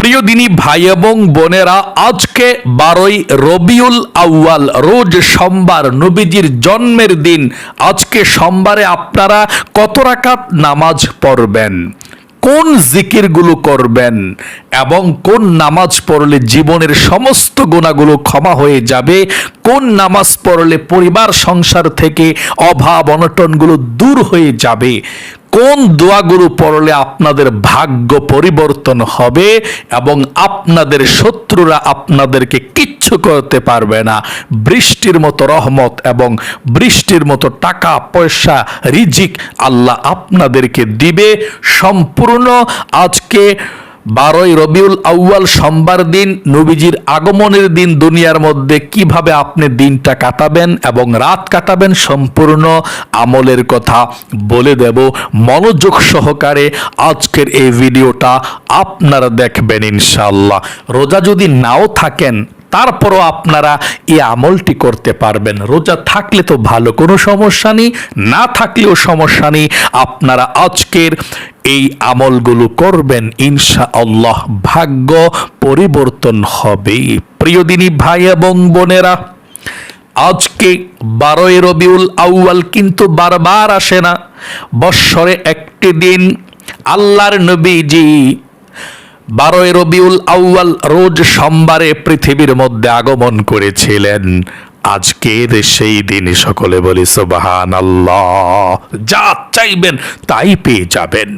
প্রিয় দিনী ভাই এবং বোনেরা, আজকে বারোই রবিউল আউয়াল, রোজ সোমবার নবীজির জন্মের দিন। আজকে সোমবারে আপনারা কত রাকাত নামাজ পড়বেন? কোন জিকিরগুলো করবেন? এবং কোন নামাজ পড়লে জীবনের সমস্ত গুণাগুলো ক্ষমা হয়ে যাবে? কোন নামাজ পড়লে পরিবার সংসার থেকে অভাব, অনটনগুলো দূর হয়ে যাবে? কোন দোয়াগুলো পড়লে আপনাদের ভাগ্য পরিবর্তন হবে এবং আপনাদের শত্রুরা আপনাদেরকে কিচ্ছু করতে পারবে না? বৃষ্টির মতো রহমত এবং বৃষ্টির মতো টাকা, পয়সা, রিজিক আল্লাহ আপনাদেরকে দিবে। সম্পূর্ণ আজকে বারোই রবিউল আউয়াল সোমবার দিন নবীজির আগমনের দিন দুনিয়ার মধ্যে কীভাবে আপনি দিনটা কাটাবেন এবং রাত কাটাবেন সম্পূর্ণ আমলের কথা বলে দেব। মনোযোগ সহকারে আজকের এই ভিডিওটা আপনারা দেখবেন ইনশাল্লাহ রোজা যদি নাও থাকেন তারপরও আপনারা এই আমলটি করতে পারবেন। রোজা থাকলে তো ভালো, কোনো সমস্যা নেই। না থাকলেও সমস্যা নেই। আপনারা আজকের এই আমলগুলো করবেন ইনশা আল্লাহ ভাগ্য পরিবর্তন হবে। প্রিয় দিনী ভাই এবং বোনেরা, আজকে বারোই রবিউল আউয়াল কিন্তু বারবার আসে না। বৎসরে একটি দিন আল্লাহর নবীজি বারোই রবিউল আউয়াল রোজ সোমবারে পৃথিবীর মধ্যে আগমন করেছিলেন। আজকের সেই দিন সকলে বলি সোবাহান আল্লাহ যা চাইবেন তাই পেয়ে যাবেন।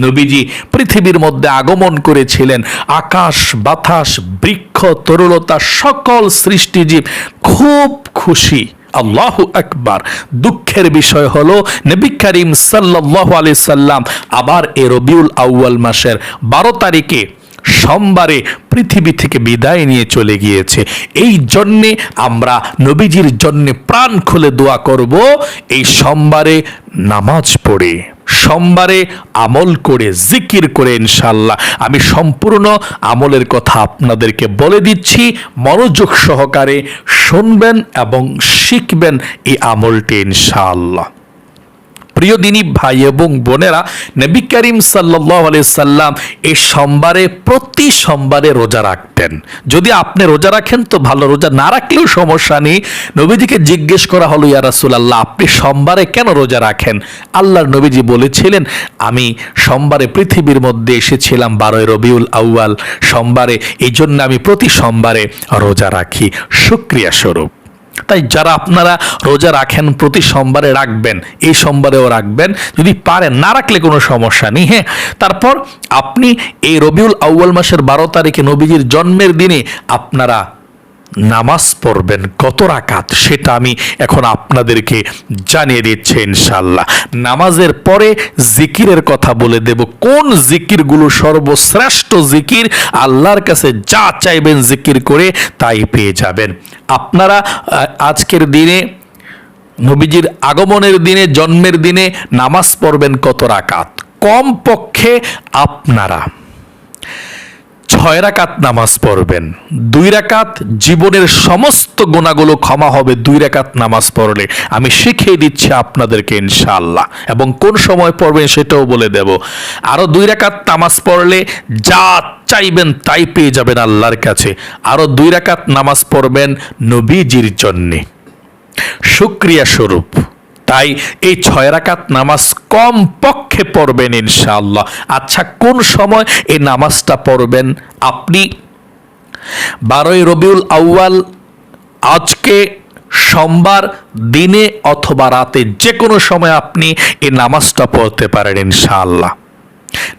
নবীজি পৃথিবীর মধ্যে আগমন করেছিলেন। আকাশ, বাতাস, বৃক্ষ, তরুলতা, সকল সৃষ্টিজীব খুব খুশি। আল্লাহ আকবার। দুঃখের বিষয় হলো, নবী করিম সাল্লাহ আলি সাল্লাম আবার এ রবিউল আউয়াল মাসের বারো তারিখে সোমবারে পৃথিবী থেকে বিদায় নিয়ে চলে গিয়েছে। এই জন্যে আমরা নবীজির জন্যে প্রাণ খুলে দোয়া করব, এই সোমবারে নামাজ পড়ে, সোমবারে আমল করে, জিকির করে ইনশাল্লাহ আমি সম্পূর্ণ আমলের কথা আপনাদেরকে বলে দিচ্ছি, মনোযোগ সহকারে শুনবেন এবং শিখবেন এই আমলটি ইনশাআল্লাহ। প্রিয় দিনী ভাই এবং বোনেরা, নবী করিম সাল্লাহ সাল্লাম এই সোমবারে, প্রতি সোমবারে রোজা রাখতেন। যদি আপনি রোজা রাখেন, তো ভালো। রোজা না রাখলেও সমস্যা নেই। নবীজিকে জিজ্ঞেস করা হলো, ইয়া রাসূলুল্লাহ, আপনি সোমবারে কেন রোজা রাখেন? আল্লাহর নবীজি বলেছিলেন, আমি সোমবারে পৃথিবীর মধ্যে এসেছিলাম বারোই রবিউল আউয়াল। সোমবারে, এই জন্য আমি প্রতি সোমবারে রোজা রাখি। শুক্রিয়া স্বরূপ। তাই যারা আপনারা রোজা রাখেন প্রতি সোমবারে রাখবেন, এই সোমবারেও রাখবেন। যদি পারেন, না রাখলে কোনো সমস্যা নেই হ্যাঁ? তারপর আপনি এই রবিউল আউয়াল মাসের বারো তারিখে নবীজির জন্মের দিনে আপনারা নামাজ পড়বেন কত রাকাত সেটা আমি এখন আপনাদেরকে জানিয়ে দিচ্ছি ইনশাল্লাহ নামাজের পরে জিকিরের কথা বলে দেব। কোন জিকিরগুলো সর্বশ্রেষ্ঠ জিকির? আল্লাহর কাছে যা চাইবেন জিকির করে তাই পেয়ে যাবেন। আপনারা আজকের দিনে, নবীজির আগমনের দিনে, জন্মের দিনে নামাজ পড়বেন কত রাকাত? কম পক্ষে আপনারা ছয় রাকাত নামাজ পড়বেন। দুই রাকাত জীবনের সমস্ত গুণাগুলো ক্ষমা হবে, দুই রাকাত নামাজ পড়লে। আমি শিখিয়ে দিচ্ছি আপনাদেরকে ইনশাআল্লাহ। এবং কোন সময় পড়বেন সেটাও বলে দেব। আরও দুই রাকাত নামাজ পড়লে যা চাইবেন তাই পেয়ে যাবেন আল্লাহর কাছে। আরও দুই রাকাত নামাজ পড়বেন নবীজির জন্যে। শুক্রিয়া স্বরূপ। তাই এই ছয় রাকাত নামাজ কম পক্ষে পড়বেন ইনশাআল্লাহ। আচ্ছা কোন সময় এই নামাজটা পড়বেন আপনি? বারোই রবিউল আউয়াল, আজকে, সোমবার দিনে অথবা রাতে যে কোনো সময় আপনি এই নামাজটা পড়তে পারেন ইনশাআল্লাহ।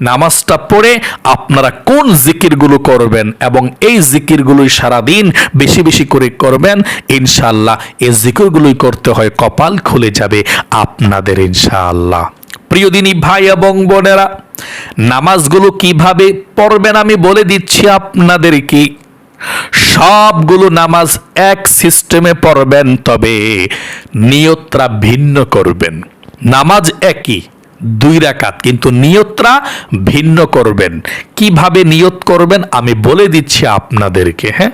নামাজটা পড়ে আপনারা কোন জিকিরগুলো করবেন এবং এই জিকিরগুলোই সারাদিন বেশি বেশি করে করবেন, ইনশাআল্লাহ এই জিকিরগুলোই করতে হয়, কপাল খুলে যাবে আপনাদের ইনশাআল্লাহ। প্রিয় দিনী ভাই এবং বোনেরা, নামাজগুলো কীভাবে পড়বেন আমি বলে দিচ্ছি আপনাদেরকে। সবগুলো নামাজ এক সিস্টেমে পড়বেন, তবে নিয়তরা ভিন্ন করবেন। নামাজ একই দুই রাকাত, কিন্তু নিয়তরা ভিন্ন করবেন। কীভাবে নিয়ত করবেন? আমি বলে দিচ্ছি আপনাদেরকে হ্যাঁ?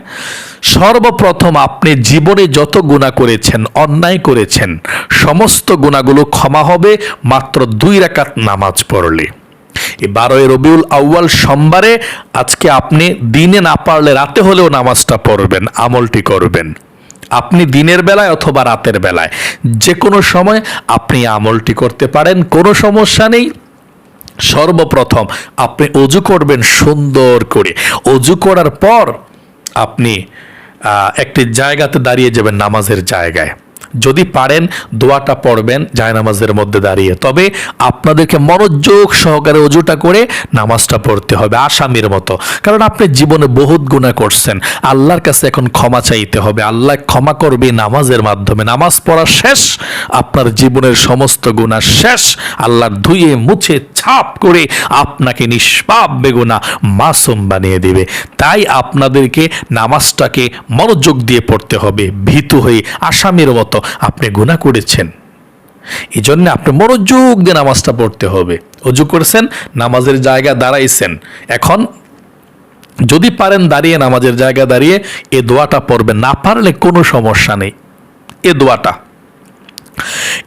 সর্বপ্রথম আপনি জীবনে যত গুণা করেছেন, অন্যায় করেছেন, সমস্ত গুণাগুলো ক্ষমা হবে, মাত্র দুই রাকাত নামাজ পড়লে। বারোই রবিউল আউয়াল সোমবারে আজকে আপনি দিনে না পারলে রাতে হলেও নামাজটা পড়বেন, আমলটি করবেন। আপনি দিনের বেলায় অথবা রাতের বেলায়। যে কোনো সময় আপনি আমলটি করতে পারেন, কোনো সমস্যা নেই। সর্বপ্রথম আপনি অজু করবেন সুন্দর করে। অজু করার পর আপনি একটি জায়গাতে দাঁড়িয়ে যাবেন নামাজের জায়গায়। যদি পারেন, দোয়াটা পড়বেন, জায়নামাজের মধ্যে দাঁড়িয়ে। তবে আপনাদেরকে মনোযোগ সহকারে অজুটা করে নামাজটা পড়তে হবে, আসামির মতো। কারণ আপনি জীবনে বহুত গুণা করছেন। আল্লাহর কাছে এখন ক্ষমা চাইতে হবে। আল্লাহ ক্ষমা করবে নামাজের মাধ্যমে। নামাজ পড়া শেষ, আপনার জীবনের সমস্ত গুণা শেষ। আল্লাহর ধুয়ে মুছে ছাপ করে আপনাকে নিষ্পাপ বেগুনা মাসুম বানিয়ে দেবে। তাই আপনাদেরকে নামাজটাকে মনোযোগ দিয়ে পড়তে হবে। ভীতু হয়ে আসামির মতো। আপনি গুণা করেছেন। এই জন্য আপনি মনোযোগ দিয়ে নামাজটা পড়তে হবে। অজু করেছেন, নামাজের জায়গা দাঁড়াইছেন। এখন যদি পারেন দাঁড়িয়ে নামাজের জায়গা দাঁড়িয়ে এ দোয়াটা পড়বে না পারলে কোনো সমস্যা নেই। এ দোয়াটা।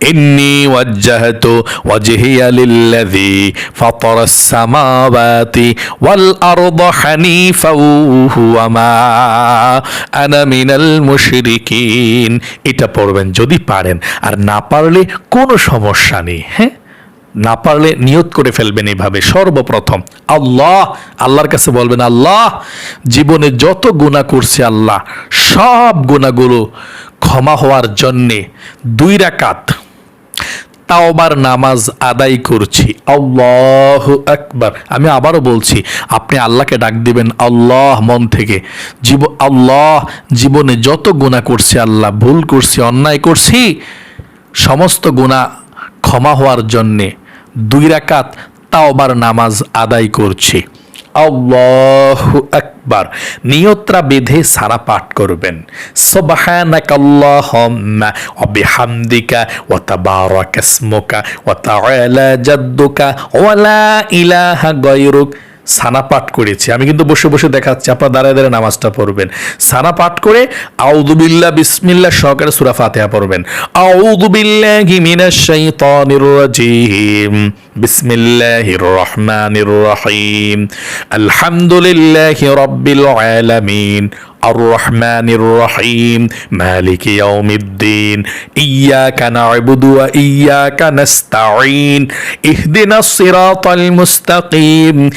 إني وجهت وجهي للذي فطر السماوات والأرض حنيفا وما أنا من المشركين এটা পড়বেন যদি পারেন আর না পারলে কোনো সমস্যা নেই হ্যাঁ না পারলে নিয়ত করে ফেলবেন এইভাবে সর্বপ্রথম আল্লাহ আল্লাহর কাছে বলবেন আল্লাহ জীবনে যত গুণা করছে আল্লাহ সব গুণাগুলো ক্ষমা হওয়ার জন্যে দুই রাকাত তাওবার নামাজ আদায় করছি। আল্লাহ আকবার। আমি আবারও বলছি, আপনি আল্লাহকে ডাক দিবেন আল্লাহ মন থেকে। জীব, আল্লাহ জীবনে যত গুণা করছি, আল্লাহ ভুল করছি, অন্যায় করছি, সমস্ত গুণা ক্ষমা হওয়ার জন্যে দুই রাকাত তাওবার নামাজ আদায় করছি। আল্লাহু আকবার। নিয়ত্রা বেঁধে সারা পাঠ করবেন। সুবহানাকাল্লাহুম্মা ওয়া ইলাহা গায়রুক। সানা পাঠ করেছি। আমি কিন্তু বসে বসে দেখাচ্ছি, আপনার দাঁড়ায় দাঁড়ায় নামাজটা পড়বেন। সানা পাঠ করে আউদুবিল্লা বিসমিল্লা সহকারে সুরা ফাতেহা পড়বেন। আউদুবিল্লাহি মিনাশ শাইতানির রাজিম। বিসমিল্লাহির রহমানির রহিম। আলহামদুলিল্লাহি রাব্বিল আলামিন। মুস্তাকিম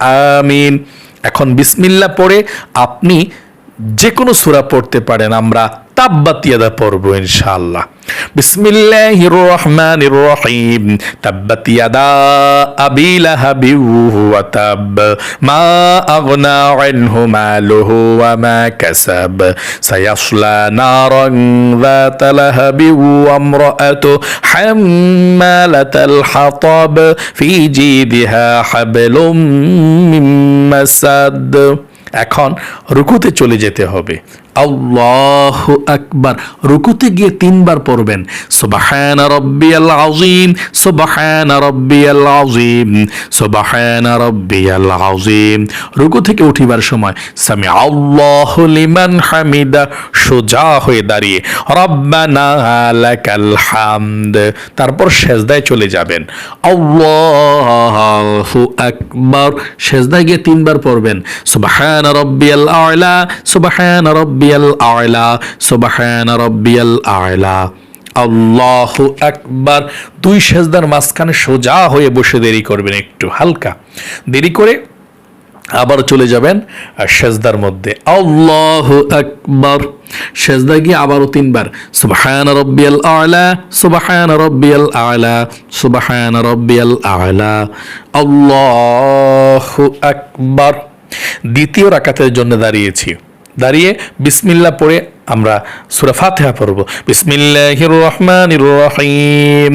আমিন এখন বিসমিল্লা পড়ে আপনি যে কোনো সুরা পড়তে পারেন, আমরা তাব্বাতিয়াদা পড়ব ইনশাআল্লাহ। বিসমিল্লাহির রহমানির রহিম তাব্বাত ইয়াদা আবি লাহাবি ওয়া তাব মা আগনা আনহু মালুহু ওয়া মা কাসাব সায়াসলা নারান ذات لهب وامرأته حمالة الحطب في جيدها حبل من مسد এখন রুকুতে চলে যেতে হবে আল্লাহ আকবার। রুকুতে গিয়ে তিনবার পড়বেন। সুবাহান রব্বিয়াল আযীম, সুবাহান রব্বিয়াল আযীম, সুবাহান রব্বিয়াল আযীম। রুকু থেকে উঠিবার সময় সামি আল্লাহ লিমান হামিদা, সোজা হয়ে দাঁড়িয়ে, রব্বানা লাকাল হামদ। তারপর সেজদায় চলে যাবেন। আল্লাহু আকবার। সেজদায় গিয়ে তিনবার পড়বেন। সুবাহান রব্বিয়াল আ'লা, সুবাহান রব্বিয়াল আ'লা, সুবাহান রব্বিয়াল আ'লা। আল্লাহু আকবার। দুই সেজদার মাঝখানে সোজা হয়ে বসে দেরি করবেন একটু, হালকা। দেরি করে আবার চলে যাবেন সেজদার মধ্যে। আল্লাহ আকবার। সেজদা গিয়ে আবারও তিনবার, সুবহান রব্বিয়াল আলা, সুবহান রব্বিয়াল আলা, সুবহান রব্বিয়াল আলা। আল্লাহু আকবার। দ্বিতীয় রাকাতের জন্য দাঁড়িয়েছি। দাঁড়িয়ে বিসমিল্লাহ পড়ে আমরা সূরা ফাতিহা পড়ব বিসমিল্লাহির রহমানির রহিম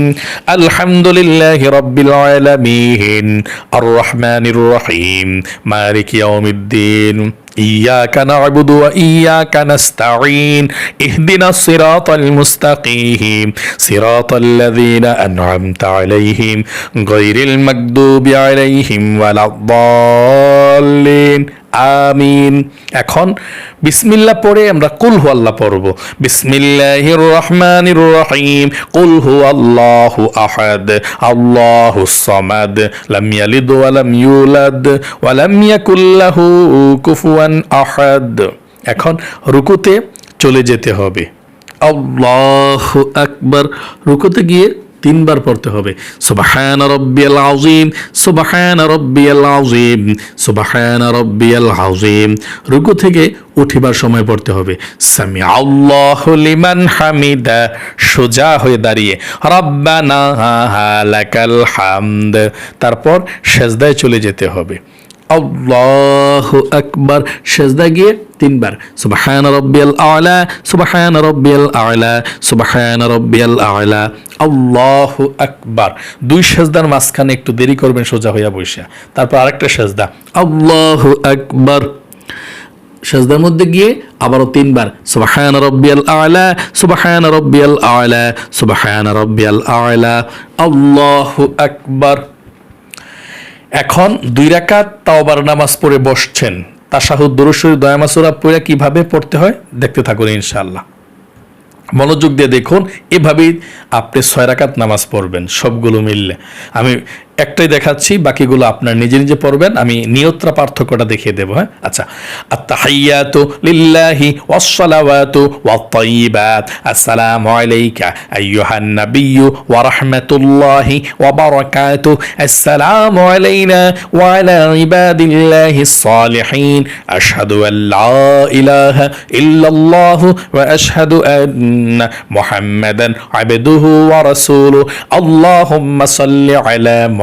আলহামদুলিল্লাহি রাব্বিল আলামিন আর রহমানির রহিম মালিক ইয়াউমিদ্দিন إياك نعبد وإياك نستعين اهدنا الصراط المستقيم صراط الذين أنعمت عليهم غير المكذوب عليهم ولا الضالين আমিন। এখন বিসমিল্লাহ পড়ে আমরা কুল হু আল্লাহ পড়ব। বিসমিল্লাহির রহমানির রহিম। কুল হু আল্লাহু আহাদ, আল্লাহু সামাদ, লাম ইয়ালিদ ওয়া লাম ইউলাদ, ওয়া লাম কুফুয়ান আহাদ। এখন রুকুতে চলে যেতে হবে। আল্লাহু আকবার। রুকুতে গিয়ে তিনবার পড়তে হবে। সুবাহান রব্বিয়াল আউজিম সুবাহান রব্বিয়াল আউজিম সুবাহান রব্বিয়াল আউজিম রুকু থেকে উঠিবার সময় পড়তে হবে। সামি আল্লাহ লিমান হামিদা, সোজা হয়ে দাঁড়িয়ে। রব্বানা লাকাল হামদ। তারপর সেজদায় চলে যেতে হবে। আল্লাহ আকবার। সেজদা গিয়ে তিনবার। সুবহান রব্বিয়াল আলা, সুবহান রব্বিয়াল আলা, সুবহান রব্বিয়াল আলা। আল্লাহু আকবার। দুই সেজদার মাঝখানে একটু দেরি করবেন, সোজা হইয়া বসে তারপর আরেকটা সেজদা। আল্লাহু আকবার। সেজদার মধ্যে গিয়ে আবারও তিনবার। সুবহান রব্বিয়াল আলা, সুবহান রব্বিয়াল আলা, সুবহান রব্বিয়াল আলা। আল্লাহু আকবার। এখন দুই রাকাত তাওবার নামাজ পড়ে বসছেন। তাশাহুদ দুরুশরী দয়ামাসুরা পড়ে কীভাবে পড়তে হয় দেখতে থাকুন ইনশাআল্লাহ। মনোযোগ দিয়ে দেখুন, এভাবেই আপনি ছয় রাকাত নামাজ পড়বেন, সবগুলো মিললে। আমি একটাই দেখাচ্ছি, বাকিগুলো আপনার নিজে নিজে পড়বেন, আমি নিয়ত্রা পার্থক্যটা দেখিয়ে দেবো হ্যাঁ? আচ্ছা আত্তাহিয়াতু লিল্লাহি ওয়াসসালাওয়াতু ওয়াত-তাইয়িবাত, আসসালামু আলাইকা আইয়ুহান নাবিয়্যু ওয়া রাহমাতুল্লাহি ওয়া বারাকাতু, আসসালামু আলাইনা ওয়া আলা ইবাদিল্লাহিস সালিহিন আশহাদু আল লা ইলাহা ইল্লাল্লাহু ওয়া আশহাদু আন্না মুহাম্মাদান আবদুহু ওয়া রাসূলুহু, আল্লাহুম্মা সাল্লি আলা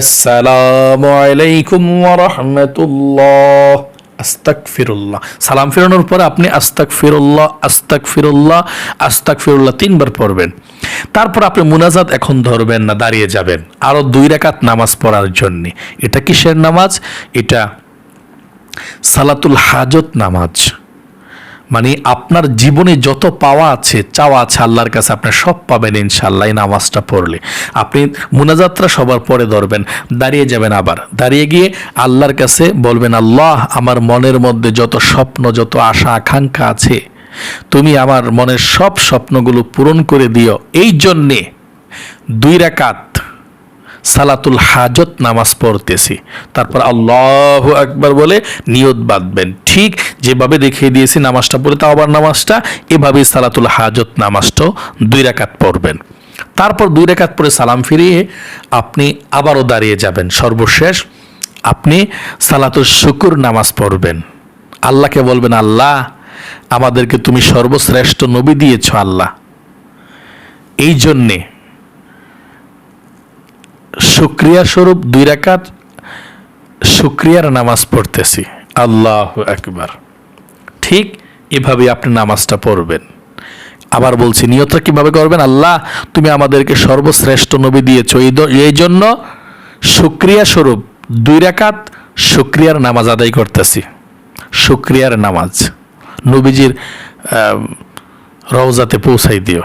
আসসালামু আলাইকুম ওয়া রাহমাতুল্লাহ। ফিরুল্লাহ সালাম ফিরানোর পর আপনি আস্তাক ফিরুল্লাহ আস্তাক ফিরুল্লাহ আস্তাক ফিরুল্লাহ তিনবার পড়বেন। তারপর আপনি মুনাজাত এখন ধরবেন না, দাঁড়িয়ে যাবেন। আরও দুই রাকাত নামাজ পড়ার জন্যে। এটা কিসের নামাজ? এটা সালাতুল হাজত নামাজ। মানে আপনার জীবনে যত পাওয়া আছে, চাওয়া আছে, আল্লাহর কাছে আপনি সব পাবেন ইনশাল্লাহ এই নামাজটা পড়লে। আপনি মুনাযাত্রা সবার পরে ধরবেন, দাঁড়িয়ে যাবেন আবার। দাঁড়িয়ে গিয়ে আল্লাহর কাছে বলবেন, আল্লাহ, আমার মনের মধ্যে যত স্বপ্ন, যত আশা, আকাঙ্ক্ষা আছে, তুমি আমার মনের সব স্বপ্নগুলো পূরণ করে দিও। এই জন্যে দুই রাকাত সালাতুল হাজত নামাজ পড়তেছি। তারপর আল্লাহ একবার বলে নিয়ত বাঁধবেন। ঠিক যেভাবে দেখিয়ে দিয়েছি নামাজটা পড়ে তাও আবার নামাজটা, এভাবেই সালাতুল হাজত নামাজটাও দুই রাকাত পড়বেন। তারপর দুই রেখাত পরে সালাম ফিরিয়ে আপনি আবারও দাঁড়িয়ে যাবেন। সর্বশেষ আপনি সালাতুল শুকুর নামাজ পড়বেন। আল্লাহকে বলবেন, আল্লাহ, আমাদেরকে তুমি সর্বশ্রেষ্ঠ নবী দিয়েছ, আল্লাহ। এই জন্যে শুক্রিয়া স্বরূপ দুই রাকাত শুক্রিয়ার নামাজ পড়তেছি। আল্লাহ একবার ঠিক এভাবে আপনি নামাজটা পড়বেন। আবার বলছি, নিয়তটা কীভাবে করবেন? আল্লাহ, তুমি আমাদেরকে সর্বশ্রেষ্ঠ নবী দিয়েছ। এই জন্য শুক্রিয়া স্বরূপ দুই রাকাত শুক্রিয়ার নামাজ আদায় করতেছি। শুক্রিয়ার নামাজ। নবীজির রওজাতে পৌঁছাই দিও।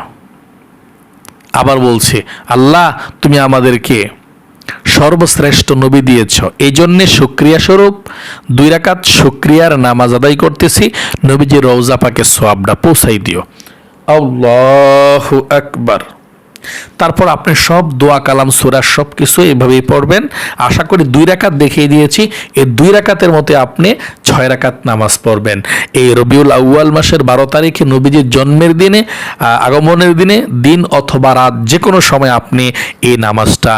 আবার বলছে, আল্লাহ, তুমি আমাদেরকে সর্বশ্রেষ্ঠ নবী দিয়েছ। এই জন্যে সুক্রিয়া স্বরূপ, দুই রাকাত সুক্রিয়ার নামাজ আদায় করতেছি। নবীজি রওজা পাকে সোয়াবটা পৌঁছাই দিও। আল্লাহ আকবার। তারপর আপনি সব দোয়া কালাম, সুরা সব কিছু এভাবেই পড়বেন। আশা করি দুই রাকাত দেখিয়ে দিয়েছি। এই দুই রাকাতের মধ্যে আপনি ছয় রাকাত নামাজ পড়বেন। এই রবিউল আউয়াল মাসের বারো তারিখে নবীজির জন্মের দিনে আগমনের দিনে, দিন অথবা রাত যে কোনো সময় আপনি এই নামাজটা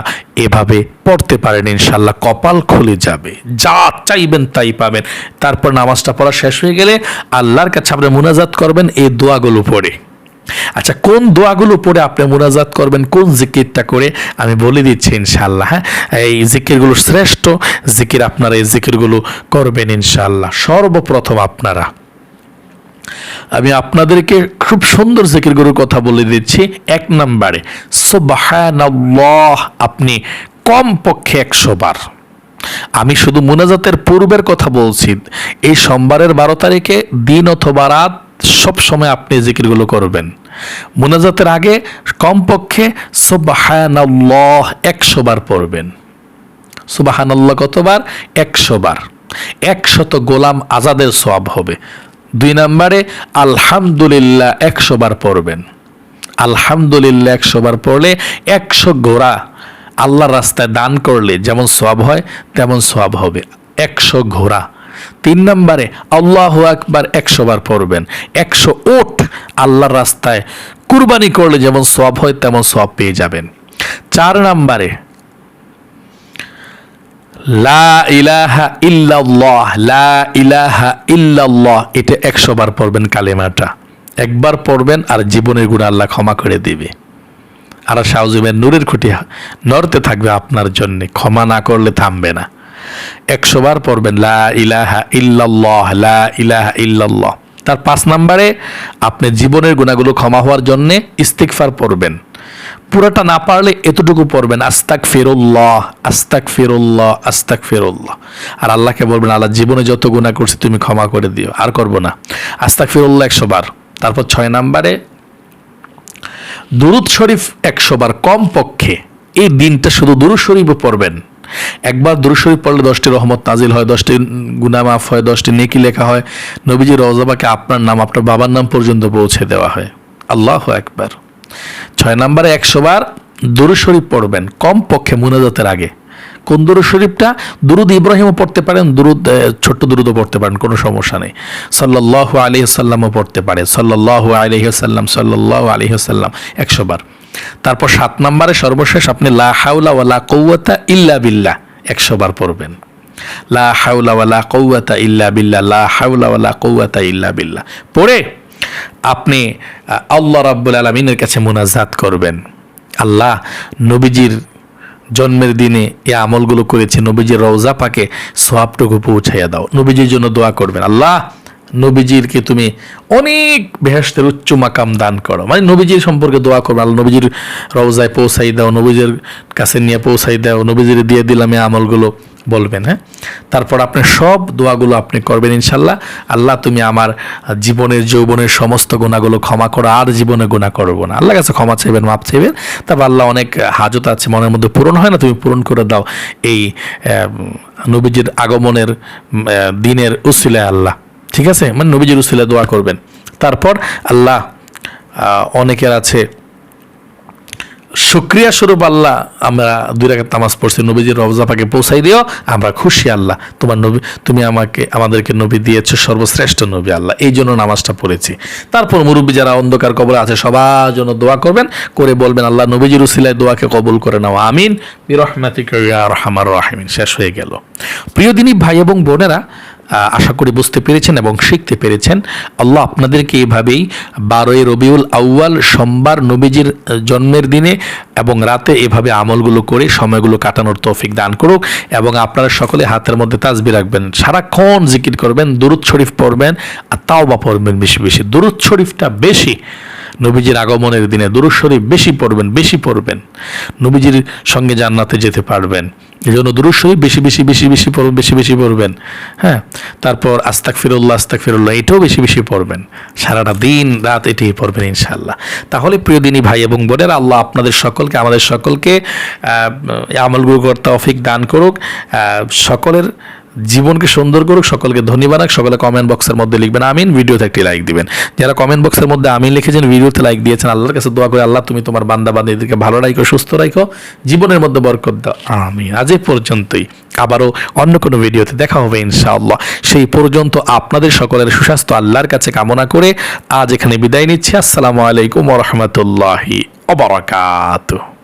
এভাবে পড়তে পারেন ইনশাল্লাহ কপাল খুলে যাবে। যা চাইবেন তাই পাবেন। তারপর নামাজটা পড়া শেষ হয়ে গেলে আল্লাহর কাছে আপনি মুনাজাত করবেন। এই দোয়াগুলো পড়ে। আচ্ছা কোন দোয়াগুলো পড়ে আপনি মোনাজাত করবেন, কোন জিকিরটা করে? আমি বলে দিচ্ছি ইনশাল্লাহ হ্যাঁ? এই জিকিরগুলো শ্রেষ্ঠ জিকির আপনারা এই জিকিরগুলো করবেন ইনশাল্লাহ সর্বপ্রথম আপনারা। আমি আপনাদেরকে খুব সুন্দর জিকিরগুলোর কথা বলে দিচ্ছি। এক নম্বরে, সুবহানাল্লাহ, আপনি কম পক্ষে একশো বার। আমি শুধু মুনাজাতের পূর্বের কথা বলছি। এই সোমবারের বারো তারিখে দিন অথবা রাত সব সময় আপনি জিকিরগুলো করবেন। মোনাজাতের আগে কমপক্ষে সুবহানাল্লাহ একশো বার পড়বেন। সুবাহানাল্লাহ কতবার? একশো বার। একশত গোলাম আজাদের সব হবে। দুই নম্বরে, আলহামদুলিল্লাহ একশো বার পড়বেন। আলহামদুলিল্লাহ একশো বার পড়লে একশো ঘোড়া আল্লাহর রাস্তায় দান করলে যেমন সব হয়, তেমন সব হবে। একশো ঘোড়া। তিন নম্বরে আল্লাহ একবার একশো বার পড়বেন। একশো ওট আল্লাহর রাস্তায় কুরবানি করলে যেমন সব হয়, তেমন সব পেয়ে যাবেন। চার নম্বরে এটা একশো বার পড়বেন কালেমাটা। একবার পড়বেন আর জীবনের গুণা আল্লাহ ক্ষমা করে দিবে। আর শাহজুবের নূরের খুঁটি নড়তে থাকবে আপনার জন্য, ক্ষমা না করলে থামবে না। একশো বার পড়বেন, লা ইলাহা ইল্লাল্লাহ, লা ইলাহা ইল্লাল্লাহ। তার পাঁচ নাম্বারে আপনি জীবনের গুণাগুলো ক্ষমা হওয়ার জন্যে ইস্তিকফার পড়বেন। পুরোটা না পারলে এতটুকু পড়বেন আস্তাক ফিরুল্লাহ আস্তাক ফিরুল্লাহ আস্তাক ফিরুল্লাহ আর আল্লাহকে বলবেন, আল্লাহ, জীবনে যত গুণা করছি তুমি ক্ষমা করে দিও, আর করব না। আস্তাক ফিরুল্লাহ একশো বার তারপর ছয় নাম্বারে, দুরুদ শরীফ একশো বার কম পক্ষে এই দিনটা শুধু দুরুদ শরীফও পড়বেন একবার দুরুদ পড়লে দশটি রহমত নাজিল হয়, দশটি গুনা মাফ হয়, দশটি নেকি লেখা হয়। নবীজি রওজাবাকে আপনার নাম, আপনার বাবার নাম পর্যন্ত পৌঁছে দেওয়া হয়। আল্লাহ একবার ছয় নম্বরে একশো বার দুরুদ শরীফ পড়বেন কম পক্ষে মুনাজাতের আগে। কোন দুরুদ শরীফটা দুরুদ ইব্রাহিমও পড়তে পারেন, দুরুদ ছোট্ট দুরুদও পড়তে পারেন, কোনো সমস্যা নেই। সাল্লাহ আলী সাল্লামও পড়তে পারে সাল্লাহ আলী সাল্লাম সাল্লাহ আলী সাল্লাম একশো বার। তারপর সাত নম্বরে সর্বশেষ আপনি লা হাউলা ওয়ালা কৌয়াতা ইল্লা বিল্লাহ একশো বার পড়বেন। লা হাউলা ওয়ালা কৌয়াতা ইল্লা বিল্লাহ, লা হাউলা ওয়ালা কৌয়াতা ইল্লা বিল্লাহ। পড়ে আপনি আল্লাহ রাব্বুল আলমিনের কাছে মোনাজাত করবেন। আল্লাহ নবীজির জন্মের দিনে এই আমলগুলো করেছে, নবীজির রওজা পাকে সোয়াবটুকু পৌঁছাইয়া দাও। নবীজির জন্য দোয়া করবেন, আল্লাহ নবীজিরকে তুমি অনেক বেহেস্তের উচ্চ মাকাম দান করো? মানে নবীজির সম্পর্কে দোয়া করো, আল্লাহ নবীজির রওজায় পৌঁছাই দাও, নবীজির কাছে নিয়ে পৌঁছাই দাও, নবীজির দিয়ে দিলাম আমলগুলো বলবেন হ্যাঁ? তারপর আপনি সব দোয়াগুলো আপনি করবেন ইনশাল্লাহ। আল্লাহ তুমি আমার জীবনের, যৌবনের সমস্ত গুণাগুলো ক্ষমা করো, আর জীবনে গুণা করব না। আল্লাহ কাছে ক্ষমা চাইবেন মাপ চাইবেন। তারপর আল্লাহ অনেক হাজত আছে, মনের মধ্যে পূরণ হয় না, তুমি পূরণ করে দাও এই নবীজির আগমনের দিনের উসিলায় আল্লাহ। ঠিক আছে? মানে নবীজির উসিলায় দোয়া করবেন। তারপর আল্লাহ অনেকের আছে, শুক্রিয়া স্বরূপ আল্লাহ, আমরা দুই রাকাত নামাজ পড়ছি, নবীজির রওজা পাকে পৌঁছাই দিও, আমরা খুশি আল্লাহ। তোমার নবী, তুমি আমাকে, আমাদেরকে নবী দিয়েছ, সর্বশ্রেষ্ঠ নবী আল্লাহ। এই জন্য নামাজটা পড়েছি। তারপর মুরব্বী যারা অন্ধকার কবরে আছে, সবার জন্য দোয়া করবেন, করে বলবেন, আল্লাহ নবীজির উসিলায় দোয়াকে কবুল করে নাও। আমিন। বিরহমাতিকা ইয়া রহমার রাহিমিন। শেষ হয়ে গেল। প্রিয় দিনী ভাই এবং বোনেরা আশা করি বুঝতে পেরেছেন এবং শিখতে পেরেছেন। আল্লাহ আপনাদেরকে এভাবেই বারোই রবিউল আউয়াল সোমবার নবীজির জন্মের দিনে এবং রাতে এভাবে আমলগুলো করে সময়গুলো কাটানোর তৌফিক দান করুক এবং আপনারা সকলে হাতের মধ্যে তাজবি রাখবেন, সারাক্ষণ জিকির করবেন, দুরুদ শরীফ পড়বেন আর তাও বা পড়বেন বেশি বেশি। দুরুদ শরীফটা বেশি। নবীজির আগমনের দিনে দুরুদ শরীফ বেশি পড়বেন বেশি পড়বেন। নবীজির সঙ্গে জান্নাতে যেতে পারবেন। এই জন্য দুরুদ শরীফ বেশি বেশি বেশি বেশি পড়বেন, বেশি বেশি পড়বেন। হ্যাঁ? তারপর আস্তাক ফিরুল্লাহ আস্তাক ফিরুল্লাহ এটাও বেশি বেশি পড়বেন। সারাটা দিন, রাত এটাই পড়বেন ইনশাল্লাহ তাহলে প্রিয় দিনী ভাই এবং বোনেরা, আল্লাহ আপনাদের সকলকে, আমাদের সকলকে এই আমলগুলো অফিক দান করুক। সকলের জীবনকে সুন্দর করুক, সকলকে ধনী বানাক সকলে কমেন্ট বক্সের মধ্যে লিখবেন, আমিন, ভিডিওতে একটি লাইক দিবেন। যারা কমেন্ট বক্সের মধ্যে আমিন লিখেছেন, ভিডিওতে লাইক দিয়েছেন, আল্লাহর কাছে দোয়া করে আল্লাহ তুমি তোমার বান্দা বান্দিদেরকে ভালো রাখো সুস্থ রাখো জীবনের মধ্যে বরকত দাও। আমিন। আজ এই পর্যন্তই। আবারও অন্য কোনো ভিডিওতে দেখা হবে ইনশাআল্লাহ। সেই পর্যন্ত আপনাদের সকলের সুস্বাস্থ্য আল্লাহর কাছে কামনা করে আজ এখানে বিদায় নিচ্ছি। আসসালামু আলাইকুম রহমতুল্লাহি অবরাকাতুহ